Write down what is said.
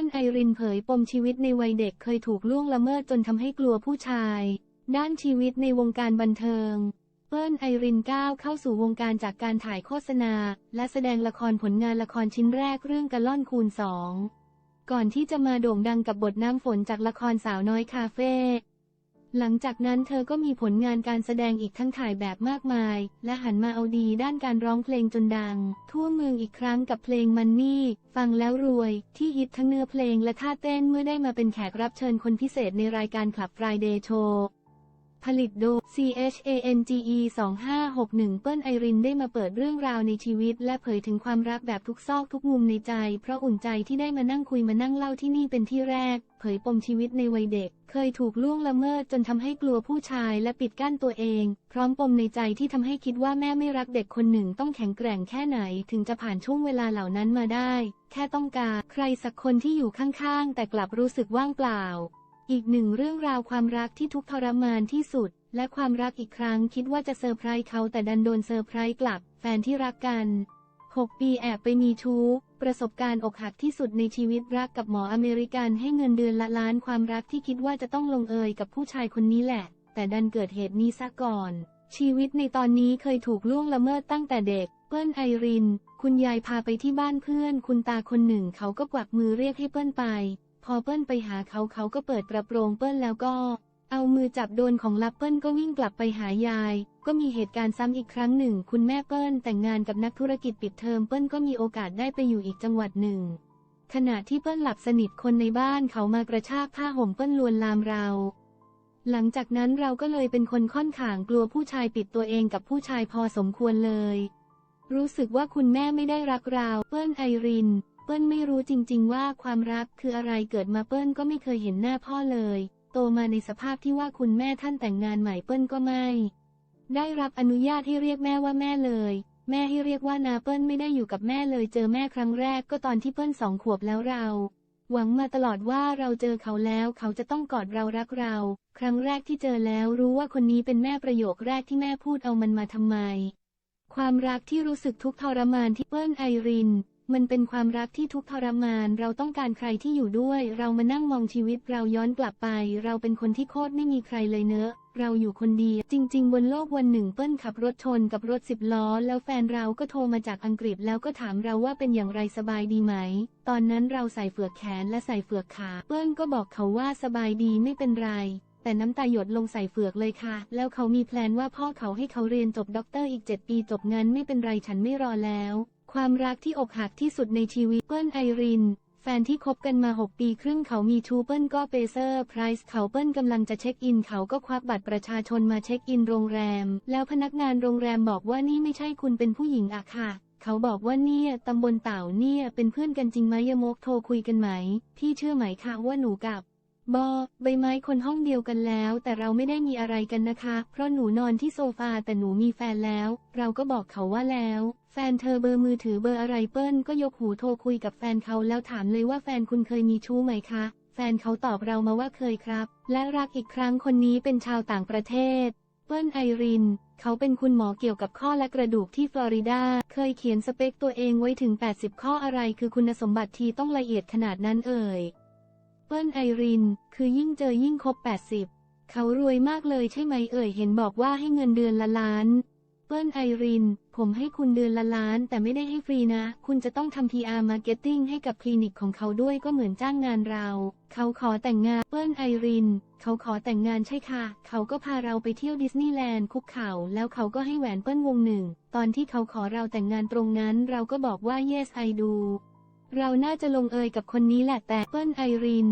ปิ้ลไอรินเผยปมชีวิตในวัยเด็กเคยถูกล่วงละเมิดจนทำให้กลัวผู้ชาย ด้านชีวิตในวงการบันเทิง เปิ้ลไอรินก้าวเข้าสู่วงการจากการถ่ายโฆษณา และแสดงละครผลงานละครชิ้นแรกเรื่องกะล่อนคูณสองก่อนที่จะมาโด่งดังกับบทน้ำฝนจากละครสาวน้อยคาเฟ่ หลังจากนั้นเธอก็มีผลงานการแสดงอีกทั้งถ่ายแบบมากมาย และหันมาเอาดีด้านการร้องเพลงจนดัง ทั่วเมืองอีกครั้งกับเพลงมันนี่ฟังแล้วรวย ที่ฮิตทั้งเนื้อเพลงและท่าเต้นเมื่อได้มาเป็นแขกรับเชิญคนพิเศษในรายการคลับ Friday Show ผลิตโดย CHANGE 2561 เปิ้ลไอรินได้มาเปิดเรื่องราวในชีวิต และเผยถึงความรักแบบทุกซอกทุกมุมในใจ เพราะอุ่นใจที่ได้มานั่งคุยมานั่งเล่าที่นี่เป็นที่แรก เผยปมชีวิตในวัยเด็ก เคยถูกล่วงละเมิดจนทำให้กลัวผู้ชายและปิดกั้นตัวเอง พร้อมปมในใจที่ทำให้คิดว่าแม่ไม่รักเด็กคนหนึ่งต้องแข็งแกร่งแค่ไหน ถึงจะผ่านช่วงเวลาเหล่านั้นมาได้ แค่ต้องการใครสักคนที่อยู่ข้างๆ แต่กลับรู้สึกว่างเปล่า อีกหนึ่งเรื่องราวความรักที่ทุกข์ทรมานที่สุด และความรักอีกครั้งคิดว่าจะเซอร์ไพรส์เขาแต่ดันโดนเซอร์ไพรส์กลับ แฟนที่รักกัน 6 ปีแอบไปมีชู้ ประสบการณ์อกหักที่สุดในชีวิตรักกับหมออเมริกันให้เงินเดือนละล้านความรักที่คิดว่าจะต้องลงเอยกับผู้ชายคนนี้แหละ แต่ดันเกิดเหตุนี้ซะก่อน ชีวิตในตอนนี้เคยถูกล่วงละเมิดตั้งแต่เด็ก เปิ้ลไอริน คุณยายพาไปที่บ้านเพื่อน คุณตาคนหนึ่งเขาก็กวักมือเรียกให้เปิ้ลไป พอเปิ้ลไปหาเขาเขาก็เปิดกระโปรงเปิ้ลแล้วก็ เอามือจับโดนของลับเปิ้ลก็วิ่งกลับไปหายาย ก็มีเหตุการณ์ซ้ำอีกครั้งหนึ่ง คุณแม่เปิ้ลแต่งงานกับนักธุรกิจปิดเทอมเปิ้ลก็มีโอกาสได้ไปอยู่อีกจังหวัดหนึ่ง ขณะที่เปิ้ลหลับสนิทคนในบ้านเขามากระชากผ้าห่มเปิ้ลลวนลามเรา หลังจากนั้นเราก็เลยเป็นคนค่อนข้างกลัวผู้ชายปิดตัวเองกับผู้ชายพอสมควรเลย รู้สึกว่าคุณแม่ไม่ได้รักเราเปิ้ลไอรินเปิ้ลไม่รู้จริง ๆ ว่าความรักคืออะไรเกิดมาเปิ้ลก็ไม่เคยเห็นหน้าพ่อเลย โตมาในสภาพที่ว่าคุณแม่ท่านแต่งงานใหม่เปิ้ลก็ไม่ ได้รับอนุญาตให้เรียกแม่ว่าแม่เลย แม่ให้เรียกว่านาเปิ้ลไม่ได้อยู่กับแม่เลยเจอแม่ครั้งแรกก็ตอนที่เปิ้ลสองขวบแล้วเรา หวังมาตลอดว่าเราเจอเขาแล้วเขาจะต้องกอดเรารักเรา ครั้งแรกที่เจอแล้วรู้ว่าคนนี้เป็นแม่ประโยคแรกที่แม่พูดเอามันมาทำไม ความรักที่รู้สึกทุกทรมานที่เปิ้ลไอริน มันเป็นความรักที่ทุกข์ทรมาน เราต้องการใครที่อยู่ด้วย เรามานั่งมองชีวิตเราย้อนกลับไป เราเป็นคนที่โคตรไม่มีใครเลยเนอะเราอยู่คนเดียวจริง ๆ บนโลกวันหนึ่งเปิ้ลขับรถชนกับรถสิบล้อ แล้วแฟนเราก็โทรมาจากอังกฤษแล้วก็ถามเราว่าเป็นอย่างไรสบายดีไหม ตอนนั้นเราใส่เฟือกแขนและใส่เฟือกขาเปิ้ลก็บอกเขาว่าสบายดีไม่เป็นไรแต่น้ำตาหยดลงใส่เฟือกเลยค่ะ แล้วเขามีแพลนว่าพ่อเขาให้เขาเรียนจบด็อกเตอร์อีก 7 ปีจบงั้นไม่เป็นไรฉันไม่รอแล้ว ความรักที่อกหักที่สุดในชีวิตเปิ้ลไอริน แฟนที่คบกันมา 6 ปีครึ่งเขามีชูเปิ้ลก็เปเซอร์ไพรส์เขาเปิ้ลกำลังจะเช็คอิน เขาก็ควักบัตรประชาชนมาเช็คอินโรงแรม แล้วพนักงานโรงแรมบอกว่านี่ไม่ใช่คุณเป็นผู้หญิงอะค่ะ เขาบอกว่าเนี่ยตำบลเต่าเนี่ยเป็นเพื่อนกันจริงไหมยมกโทรคุยกันไหม พี่เชื่อไหมคะว่าหนูกับ บอใบไม้คนห้องเดียวกันแล้ว แต่เราไม่ได้มีอะไรกันนะคะ เพราะหนูนอนที่โซฟาแต่หนูมีแฟนแล้ว เราก็บอกเขาว่าแล้ว แฟนเธอเบอร์มือถือเบอร์อะไรเปิ้ลก็ยกหูโทรคุยกับแฟนเขาแล้วถามเลยว่าแฟนคุณเคยมีชู้ไหมคะ แฟนเขาตอบเรามาว่าเคยครับ และรักอีกครั้งคนนี้เป็นชาวต่างประเทศ เปิ้ลไอริน เขาเป็นคุณหมอเกี่ยวกับข้อและกระดูกที่ฟลอริดา เคยเขียนสเปคตัวเองไว้ถึง 80 ข้ออะไรคือคุณสมบัติที่ต้องละเอียดขนาดนั้นเอ่ย เปิ้ลไอริน คือยิ่งเจอยิ่งครบ80 เขารวยมากเลยใช่ไหมเอ่ย เห็นบอกว่าให้เงินเดือนละล้าน เปิ้ลไอริน ผมให้คุณเดือนละล้าน แต่ไม่ได้ให้ฟรีนะ คุณจะต้องทำ PR Marketing ให้กับคลินิกของเขาด้วยก็เหมือนจ้างงานเรา เขาขอแต่งงาน เปิ้ลไอริน เขาขอแต่งงานใช่ค่ะ เขาก็พาเราไปเที่ยวดิสนีย์แลนด์คุกเข่า แล้วเขาก็ให้แหวนเปิ้ลวงหนึ่ง ตอนที่เขาขอเราแต่งงานตรงนั้น เราก็บอกว่า yes I do เราน่าจะลงเอยกับคนนี้แหละแต่เปิ้ลไอริน